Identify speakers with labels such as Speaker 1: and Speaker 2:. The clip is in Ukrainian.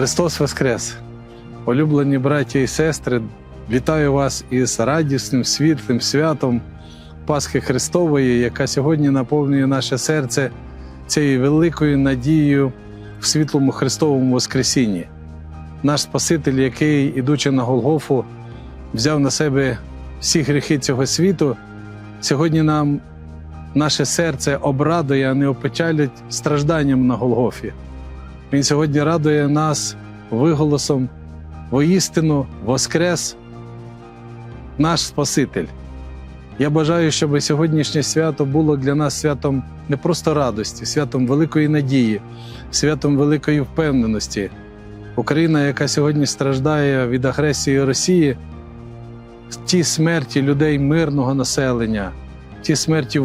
Speaker 1: Христос Воскрес! Улюблені браті і сестри, вітаю вас із радісним, світлим святом Пасхи Христової, яка сьогодні наповнює наше серце цією великою надією в світлому Христовому Воскресінні. Наш Спаситель, який, ідучи на Голгофу, взяв на себе всі гріхи цього світу, сьогодні нам наше серце обрадує, а не опечалить стражданням на Голгофі. Він сьогодні радує нас виголосом воістину Воскрес наш Спаситель. Я бажаю, щоб сьогоднішнє свято було для нас святом не просто радості, святом великої надії, святом великої впевненості. Україна, яка сьогодні страждає від агресії Росії, ті смерті людей мирного населення, ті смерті